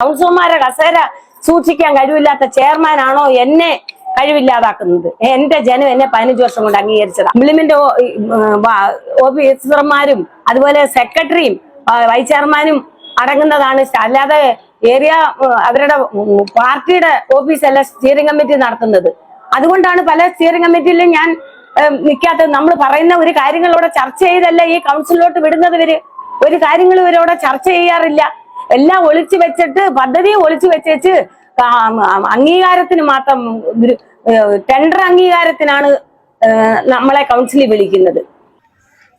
കൗൺസിലർമാരെ കസേര സൂക്ഷിക്കാൻ കഴിവില്ലാത്ത ചെയർമാനാണോ എന്നെ കഴിവില്ലാതാക്കുന്നത്? എന്റെ ജനം എന്നെ പതിനഞ്ച് വർഷം കൊണ്ട് അംഗീകരിച്ചത്. ഇംപ്ലിമെന്റ് ഓഫീസർമാരും അതുപോലെ സെക്രട്ടറിയും വൈസ് ചെയർമാനും അടങ്ങുന്നതാണ്. അല്ലാതെ ഏരിയ അവരുടെ പാർട്ടിയുടെ ഓഫീസല്ല സ്റ്റിയറിംഗ് കമ്മിറ്റി നടത്തുന്നത്. അതുകൊണ്ടാണ് പല സ്റ്റിയറിംഗ് കമ്മിറ്റിയിലും ഞാൻ നിൽക്കാത്തത് നമ്മൾ പറയുന്ന ഒരു കാര്യങ്ങളോടെ ചർച്ച ചെയ്തല്ല ഈ കൗൺസിലോട്ട് വിടുന്നത് ഒരു കാര്യങ്ങളും ഇവരോടെ ചർച്ച ചെയ്യാറില്ല. എല്ലാം ഒളിച്ചു വെച്ചിട്ട് പദ്ധതി ഒളിച്ചു വെച്ചേച്ച് അംഗീകാരത്തിന് മാത്രം ടെൻഡർ അംഗീകാരത്തിനാണ് നമ്മളെ കൗൺസിലിൽ വിളിക്കുന്നത്.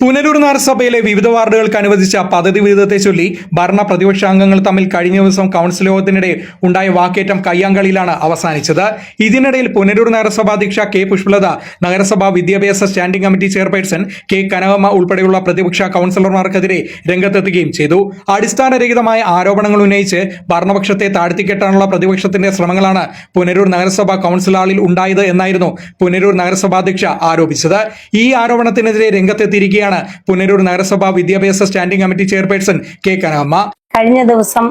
പുനലൂർ നഗരസഭയിലെ വിവിധ വാർഡുകൾക്ക് അനുവദിച്ച പദ്ധതി വിഹിതത്തെ ചൊല്ലി ഭരണ പ്രതിപക്ഷാംഗങ്ങൾ തമ്മിൽ കഴിഞ്ഞ ദിവസം കൗൺസിൽ യോഗത്തിനിടെ ഉണ്ടായ വാക്കേറ്റം കയ്യാങ്കളിയിലാണ് അവസാനിച്ചത്. ഇതിനിടയിൽ പുനരൂർ നഗരസഭാ അധ്യക്ഷ കെ പുഷ്പലത നഗരസഭാ വിദ്യാഭ്യാസ standing committee chairperson K Kanakamma ഉൾപ്പെടെയുള്ള പ്രതിപക്ഷ കൗൺസിലർമാർക്കെതിരെ രംഗത്തെത്തുകയും ചെയ്തു. അടിസ്ഥാനരഹിതമായ ആരോപണങ്ങൾ ഉന്നയിച്ച് ഭരണപക്ഷത്തെ താഴ്ത്തിക്കെട്ടാനുള്ള പ്രതിപക്ഷത്തിന്റെ ശ്രമങ്ങളാണ് പുനരൂർ നഗരസഭാ കൗൺസിൽ ഹാളിൽ ഉണ്ടായത് എന്നായിരുന്നു പുനലൂർ നഗരസഭാധ്യക്ഷ ആരോപിച്ചത്. ഈ ആരോപണത്തിനെതിരെ രംഗത്തെത്തിയിരിക്കുകയാണ് പുനലൂർ നഗരസഭാ വിദ്യാഭ്യാസ standing committee chairperson K Kanakamma. കഴിഞ്ഞ ദിവസം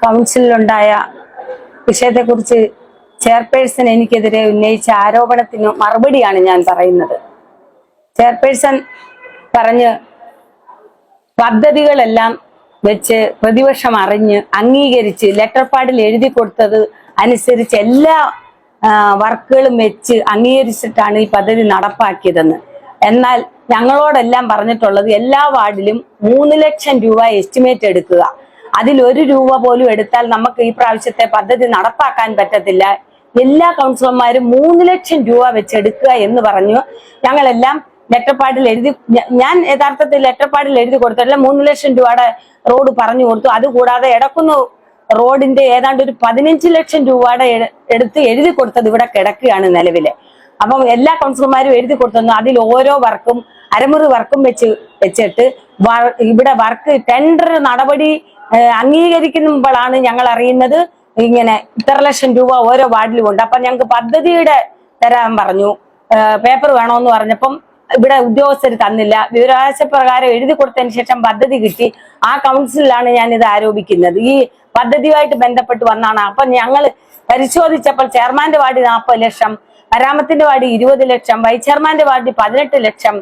കൗൺസിലുണ്ടായ വിഷയത്തെക്കുറിച്ച് ചെയർപേഴ്സൺ എനിക്കെതിരെ ഉന്നയിച്ച ആരോപണത്തിന് മറുപടിയാണ് ഞാൻ പറയുന്നത്. ചെയർപേഴ്സൺ പറഞ്ഞ് പദ്ധതികളെല്ലാം വെച്ച് പ്രതിപക്ഷം അറിഞ്ഞ് അംഗീകരിച്ച് ലെറ്റർ പാഡിൽ എഴുതി കൊടുത്തത് അനുസരിച്ച് എല്ലാ വർക്കുകളും വെച്ച് അംഗീകരിച്ചിട്ടാണ് ഈ പദ്ധതി നടപ്പാക്കിയതെന്ന്. എന്നാൽ ഞങ്ങളോടെല്ലാം പറഞ്ഞിട്ടുള്ളത് എല്ലാ വാർഡിലും മൂന്ന് ലക്ഷം രൂപ എസ്റ്റിമേറ്റ് എടുക്കുക. അതിൽ ഒരു രൂപ പോലും എടുത്താൽ നമുക്ക് ഈ പ്രാവശ്യത്തെ പദ്ധതി നടപ്പാക്കാൻ പറ്റത്തില്ല. എല്ലാ കൗൺസിലർമാരും മൂന്ന് ലക്ഷം രൂപ വെച്ച് എടുക്കുക എന്ന് പറഞ്ഞു. ഞങ്ങളെല്ലാം ലെറ്റർപാഡിൽ എഴുതി ഞാൻ യഥാർത്ഥത്തിൽ ലെറ്റർപാഡിൽ എഴുതി കൊടുത്തിട്ടില്ല. മൂന്ന് ലക്ഷം രൂപയുടെ റോഡ് പറഞ്ഞു കൊടുത്തു. അതുകൂടാതെ എടക്കുന്നു റോഡിന്റെ ഏതാണ്ട് ഒരു പതിനഞ്ച് ലക്ഷം രൂപയുടെ എടുത്ത് എഴുതി കൊടുത്തത് ഇവിടെ കിടക്കുകയാണ് നിലവിലെ. അപ്പം എല്ലാ കൗൺസിലർമാരും എഴുതി കൊടുത്തു അതിൽ ഓരോ വർക്കും അരമുറി വർക്കും വെച്ച് വെച്ചിട്ട് ഇവിടെ വർക്ക് ടെൻഡർ നടപടി അംഗീകരിക്കുമ്പോഴാണ് ഞങ്ങൾ അറിയുന്നത്. ഇങ്ങനെ ഇത്ര ലക്ഷം രൂപ ഓരോ വാർഡിലും ഉണ്ട്. അപ്പൊ ഞങ്ങൾക്ക് പദ്ധതിയുടെ തരാൻ പറഞ്ഞു. പേപ്പർ വേണമെന്ന് പറഞ്ഞപ്പം ഇവിടെ ഉദ്യോഗസ്ഥർ തന്നില്ല. വിവരാവകാശ പ്രകാരം എഴുതി കൊടുത്തതിന് ശേഷം പദ്ധതി കിട്ടി. ആ കൗൺസിലാണ് ഞാൻ ഇത് ആരോപിക്കുന്നത്. ഈ പദ്ധതിയുമായിട്ട് ബന്ധപ്പെട്ട് വന്നാണ്. അപ്പൊ ഞങ്ങൾ പരിശോധിച്ചപ്പോൾ ചെയർമാന്റെ വാർഡ് നാൽപ്പത് ലക്ഷം മരാമത്തിന്റെ വാർഡ് ഇരുപത് ലക്ഷം വൈസ് ചെയർമാന്റെ വാർഡ് പതിനെട്ട് ലക്ഷം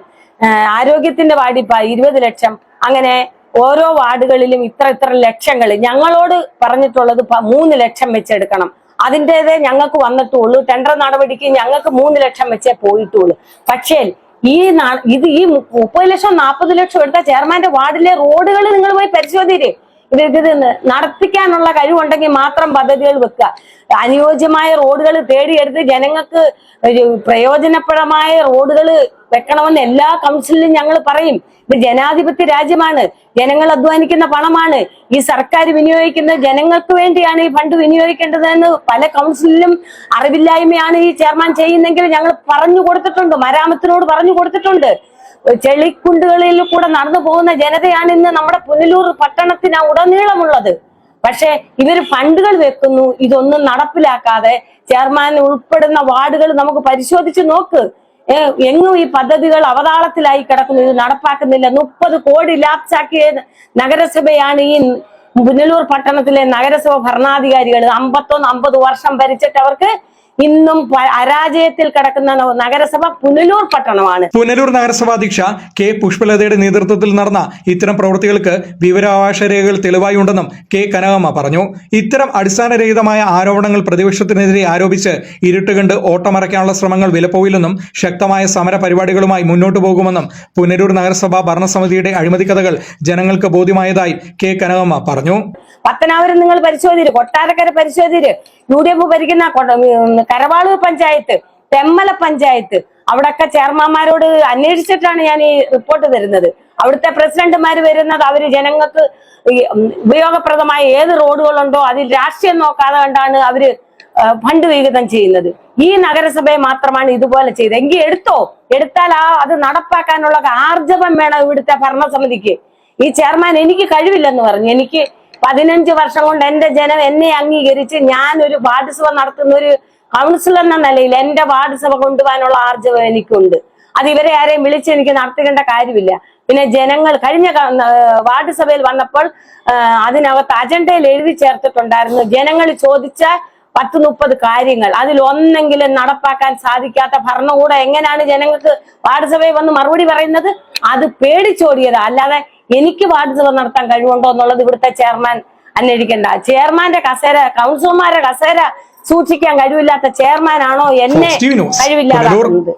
ആരോഗ്യത്തിന്റെ വാർഡിപ്പ ഇരുപത് ലക്ഷം. അങ്ങനെ ഓരോ വാർഡുകളിലും ഇത്ര ഇത്ര ലക്ഷങ്ങൾ. ഞങ്ങളോട് പറഞ്ഞിട്ടുള്ളത് മൂന്ന് ലക്ഷം വെച്ചെടുക്കണം. അതിന്റെതേ ഞങ്ങൾക്ക് വന്നിട്ടുള്ളൂ. ടെൻഡർ നടപടിക്ക് ഞങ്ങൾക്ക് മൂന്ന് ലക്ഷം വെച്ചേ പോയിട്ടുള്ളൂ. പക്ഷേ ഈ ഇത് ഈ മുപ്പത് ലക്ഷം നാൽപ്പത് ലക്ഷം എടുത്ത ചെയർമാന്റെ വാർഡിലെ റോഡുകൾ നിങ്ങൾ പോയി പരിശോധിരെ. നടത്തിക്കാനുള്ള കഴിവുണ്ടെങ്കിൽ മാത്രം പദ്ധതികൾ വെക്കുക. അനുയോജ്യമായ റോഡുകൾ തേടിയെടുത്ത് ജനങ്ങൾക്ക് പ്രയോജനപ്രദമായ റോഡുകൾ വെക്കണമെന്ന് എല്ലാ കൗൺസിലിലും ഞങ്ങൾ പറയും. ഇത് ജനാധിപത്യ രാജ്യമാണ്. ജനങ്ങൾ അധ്വാനിക്കുന്ന പണമാണ്. ഈ സർക്കാർ വിനിയോഗിക്കുന്നത് ജനങ്ങൾക്ക് വേണ്ടിയാണ് ഈ ഫണ്ട് വിനിയോഗിക്കേണ്ടതെന്ന് പല കൗൺസിലിലും അറിവില്ലായ്മയാണ് ഈ ചെയർമാൻ ചെയ്യുന്നെങ്കിൽ ഞങ്ങൾ പറഞ്ഞു കൊടുത്തിട്ടുണ്ട്. മരാമത്തിനോട് പറഞ്ഞു കൊടുത്തിട്ടുണ്ട്. ചെളിക്കുണ്ടുകളിൽ കൂടെ നടന്നു പോകുന്ന ജനതയാണ് ഇന്ന് നമ്മുടെ പുനലൂർ പട്ടണത്തിന് ഉടനീളമുള്ളത്. പക്ഷെ ഇവർ ഫണ്ടുകൾ വെക്കുന്നു. ഇതൊന്നും നടപ്പിലാക്കാതെ ചെയർമാൻ ഉൾപ്പെടുന്ന വാർഡുകൾ നമുക്ക് പരിശോധിച്ച് നോക്ക്. എങ്ങും ഈ പദ്ധതികൾ അവതാളത്തിലായി കിടക്കുന്നു. ഇത് നടപ്പാക്കുന്നില്ല. മുപ്പത് കോടി ലാപ്സാക്കിയ നഗരസഭയാണ് ഈ പുനലൂർ പട്ടണത്തിലെ നഗരസഭ ഭരണാധികാരികൾ. അമ്പത്തൊന്ന് അമ്പത് വർഷം ഭരിച്ചിട്ട് അവർക്ക് ഇന്നും അരാജയത്തിൽ കിടക്കുന്ന നഗരസഭ പുനലൂർ പട്ടണമാണ്. പുനലൂർ നഗരസഭാ അധ്യക്ഷ കെ പുഷ്പലതയുടെ നേതൃത്വത്തിൽ നടന്ന ഇത്തരം പ്രവൃത്തികൾക്ക് വിവരാവകാശ രേഖകൾ തെളിവായി ഉണ്ടെന്നും കെ കനകമ്മ പറഞ്ഞു. ഇത്തരം അടിസ്ഥാനരഹിതമായ ആരോപണങ്ങൾ പ്രതിപക്ഷത്തിനെതിരെ ആരോപിച്ച് ഇരുട്ടുകണ്ട് ഓട്ടമറയ്ക്കാനുള്ള ശ്രമങ്ങൾ വിലപ്പോയില്ലെന്നും ശക്തമായ സമര പരിപാടികളുമായി മുന്നോട്ടു പോകുമെന്നും പുനലൂർ നഗരസഭാ ഭരണസമിതിയുടെ അഴിമതി കഥകൾ ജനങ്ങൾക്ക് ബോധ്യമായതായി കെ കനകമ്മ പറഞ്ഞു. പത്തനാപുരം നിങ്ങൾ പരിശോധിര് കൊട്ടാരക്കര പരിശോധിര്. യു ഡി എഫ് ഭരിക്കുന്ന കരവാളൂർ പഞ്ചായത്ത് തെമ്മല പഞ്ചായത്ത്. അവിടൊക്കെ ചെയർമാന്മാരോട് അന്വേഷിച്ചിട്ടാണ് ഞാൻ ഈ റിപ്പോർട്ട് തരുന്നത്. അവിടുത്തെ പ്രസിഡന്റുമാർ വരുന്നത് അവർ ജനങ്ങൾക്ക് ഉപയോഗപ്രദമായ ഏത് റോഡുകളുണ്ടോ അതിൽ രാഷ്ട്രീയം നോക്കാതെ കണ്ടാണ് അവർ ഫണ്ട് വിഹിതം ചെയ്യുന്നത്. ഈ നഗരസഭയെ മാത്രമാണ് ഇതുപോലെ ചെയ്തത്. എങ്കിൽ എടുത്തോ? എടുത്താൽ ആ അത് നടപ്പാക്കാനുള്ള ആർജവം വേണം ഇവിടുത്തെ ഭരണസമിതിക്ക്. ഈ ചെയർമാൻ എനിക്ക് കഴിവില്ലെന്ന് പറഞ്ഞു. എനിക്ക് പതിനഞ്ച് വർഷം കൊണ്ട് എന്റെ ജനം എന്നെ അംഗീകരിച്ച് ഞാൻ ഒരു വാർഡ് സഭ നടത്തുന്ന ഒരു കൗൺസിലർ എന്ന നിലയിൽ എന്റെ വാർഡ് സഭ കൊണ്ടുപോകാനുള്ള ആർജവം എനിക്കുണ്ട്. അത് ഇവരെ ആരെയും വിളിച്ച് എനിക്ക് നടത്തേണ്ട കാര്യമില്ല. പിന്നെ ജനങ്ങൾ കഴിഞ്ഞ വാർഡ് സഭയിൽ വന്നപ്പോൾ അതിനകത്ത് അജണ്ടയിൽ എഴുതി ചേർത്തിട്ടുണ്ടായിരുന്നു. ജനങ്ങൾ ചോദിച്ച പത്ത് മുപ്പത് കാര്യങ്ങൾ. അതിൽ ഒന്നെങ്കിലും നടപ്പാക്കാൻ സാധിക്കാത്ത ഭരണകൂടം എങ്ങനെയാണ് ജനങ്ങൾക്ക് വാർഡ് സഭയിൽ വന്ന് മറുപടി പറയുന്നത്? അത് പേടിച്ചോടിയതാ. അല്ലാതെ എനിക്ക് വാർഡ് സഭ നടത്താൻ കഴിവുണ്ടോ എന്നുള്ളത് ഇവിടുത്തെ ചെയർമാൻ അന്വേഷിക്കണ്ട. ചെയർമാന്റെ കസേര കൗൺസിലർമാരുടെ കസേര സൂക്ഷിക്കാൻ കഴിവില്ലാത്ത ചെയർമാനാണോ? എന്നെ ഫോക്സ്